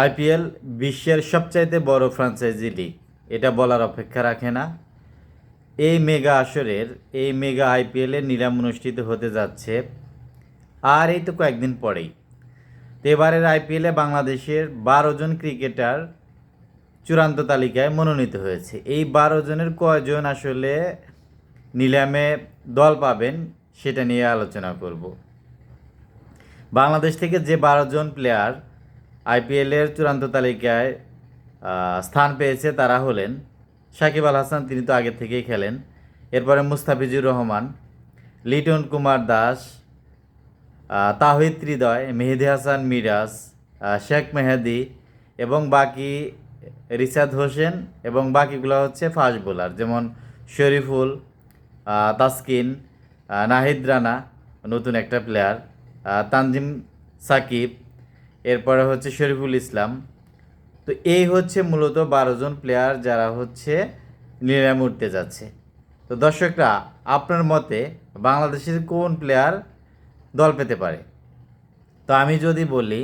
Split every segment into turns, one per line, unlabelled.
IPL বিশ্বের সবচাইতে বড় ফ্র্যাঞ্চাইজি লিগ এটা বলার অপেক্ষা রাখে না। এই মেগা আসরের, এই মেগা আইপিএলের নিলাম অনুষ্ঠিত হতে যাচ্ছে। আর এই তো কয়েকদিন পরেই। তো এবারের আইপিএলে বাংলাদেশের বারো জন ক্রিকেটার চূড়ান্ত তালিকায় মনোনীত হয়েছে। এই বারো জনের কয়জন আসলে নিলামে দল পাবেন, সেটা নিয়ে আলোচনা করব। বাংলাদেশ থেকে যে বারো জন প্লেয়ার আইপিএলের চূড়ান্ত তালিকায় স্থান পেয়েছে তারা হলেন সাকিব আল হাসান, তিনি তো আগে থেকেই খেলেন। এরপরে মুস্তাফিজুর রহমান, লিটন কুমার দাস তাহিদ হৃদয়, মেহেদি হাসান মিরাজ শেখ মেহেদি এবং বাকি রিসাদ হোসেন এবং বাকিগুলো হচ্ছে ফাস্ট বোলার, যেমন শরীফুল তাসকিন নাহিদ রানা, নতুন একটা প্লেয়ার তানজিম সাকিব এরপরে হচ্ছে শরীফুল ইসলাম। তো এই হচ্ছে মূলত বারো জন প্লেয়ার যারা হচ্ছে নিলামে উঠতে যাচ্ছে। তো দর্শকরা, আপনার মতে বাংলাদেশের কোন প্লেয়ার দল পেতে পারে? তো আমি যদি বলি,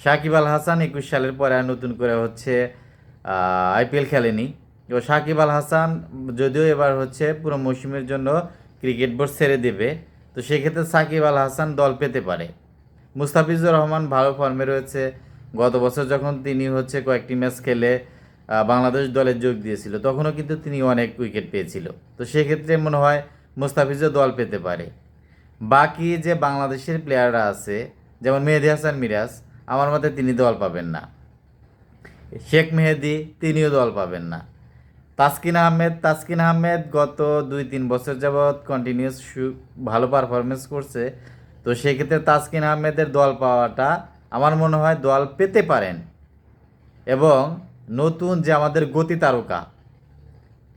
সাকিব আল হাসান একুশ সালের পরে নতুন করে হচ্ছে আইপিএল খেলেনি। তো সাকিব আল হাসান যদিও এবার হচ্ছে পুরো মৌসুমের জন্য ক্রিকেট বোর্ড ছেড়ে দেবে, তো সেক্ষেত্রে সাকিব আল হাসান দল পেতে পারে। মুস্তাফিজুর রহমান ভালো ফর্মে রয়েছে। গত বছর যখন তিনি হচ্ছে কয়েকটি ম্যাচ খেলে বাংলাদেশ দলে যোগ দিয়েছিল, তখনও কিন্তু তিনি অনেক উইকেট পেয়েছিল। তো সেক্ষেত্রে মনে হয় মুস্তাফিজও দল পেতে পারে। বাকি যে বাংলাদেশের প্লেয়াররা আছে, যেমন মেহেদি হাসান মিরাজ, আমার মতে তিনি দল পাবেন না। শেখ মেহেদি, তিনিও দল পাবেন না। তাসকিন আহমেদ তাসকিন আহমেদ গত দুই তিন বছর যাবৎ কন্টিনিউস ভালো পারফরমেন্স করছে। তো সেক্ষেত্রে তাসকিন আহমেদের দল পাওয়াটা আমার মনে হয় দল পেতে পারেন। এবং নতুন যে আমাদের গতি তারকা,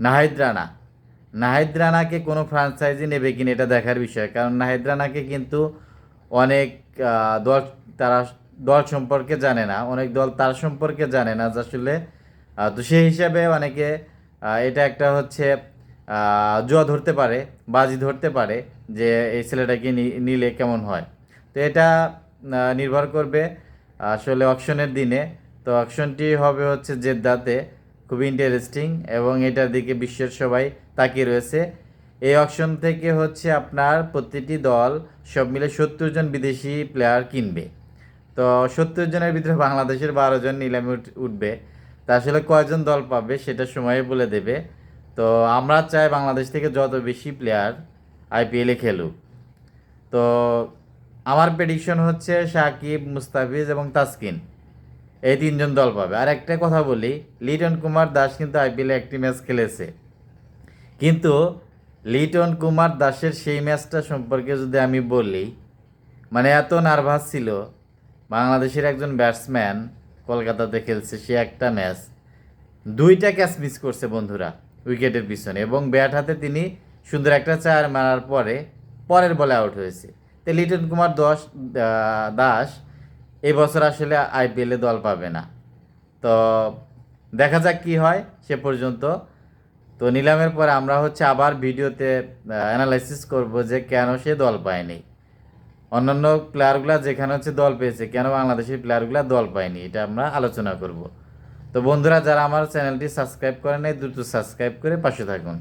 নাহিদ রানা। নাহিদ রানাকে কোনো ফ্রাঞ্চাইজি নেবে কিনা এটা দেখার বিষয়, কারণ নাহিদ রানাকে কিন্তু অনেক দল তারা, দল সম্পর্কে জানে না, অনেক দল তার সম্পর্কে জানে না আসলে তো সেই হিসাবে অনেকে এটা একটা হচ্ছে জুয়া ধরতে পারে, বাজি ধরতে পারে। যে এই ছেলেটাকে নিলে কেমন হয়? তো এটা নির্ভর করবে আসলে অকশনের দিনে। তো অকশনটি হবে হচ্ছে জেদ্দাতে। খুবই ইন্টারেস্টিং এবং এটার দিকে বিশ্বের সবাই তাকিয়ে রয়েছে। এই অকশন থেকে হচ্ছে আপনার প্রতিটি দল সব মিলে সত্তর জন বিদেশি প্লেয়ার কিনবে। তো সত্তর জনের ভিতরে বাংলাদেশের বারো জন নিলামে উঠ- উঠবে। তা আসলে কয়জন দল পাবে সেটা সময়ে বলে দেবে। তো আমরা চাই বাংলাদেশ থেকে যত বেশি প্লেয়ার আইপিএলে খেলুক। তো আমার প্রেডিকশন হচ্ছে সাকিব, মুস্তাফিজ এবং তাসকিন। এই তিনজন দল পাবে। আর একটা কথা বলি, লিটন কুমার দাস কিন্তু আইপিএলে একটি ম্যাচ খেলেছে। কিন্তু লিটন কুমার দাসের সেই ম্যাচটা সম্পর্কে যদি আমি বলি মানে এত নার্ভাস ছিল, বাংলাদেশের একজন ব্যাটসম্যান কলকাতাতে খেলছে, সে একটা ম্যাচ দুইটা ক্যাচ মিস করছে বন্ধুরা উইকেটের পিছনে এবং ব্যাট হাতে তিনি সুন্দর একটা চার মারার পরে পরের বলে আউট হয়েছে। তো লিটন কুমার দশ দাস এই বছর আসলে আইপিএলে দল পাবে না। তো দেখা যাক কি হয় সে পর্যন্ত। তো নিলামের পরে আমরা হচ্ছে আবার ভিডিওতে অ্যানালাইসিস করব যে কেন সে দল পায়নি। অন্যান্য প্লেয়ারগুলা যেখানে হচ্ছে দল পেয়েছে, কেন বাংলাদেশের প্লেয়ারগুলা দল পায়নি, এটা আমরা আলোচনা করব। তো বন্ধুরা, যারা আমার চ্যানেলটি সাবস্ক্রাইব করেন নাই, দ্রুত সাবস্ক্রাইব করে পাশে থাকুন।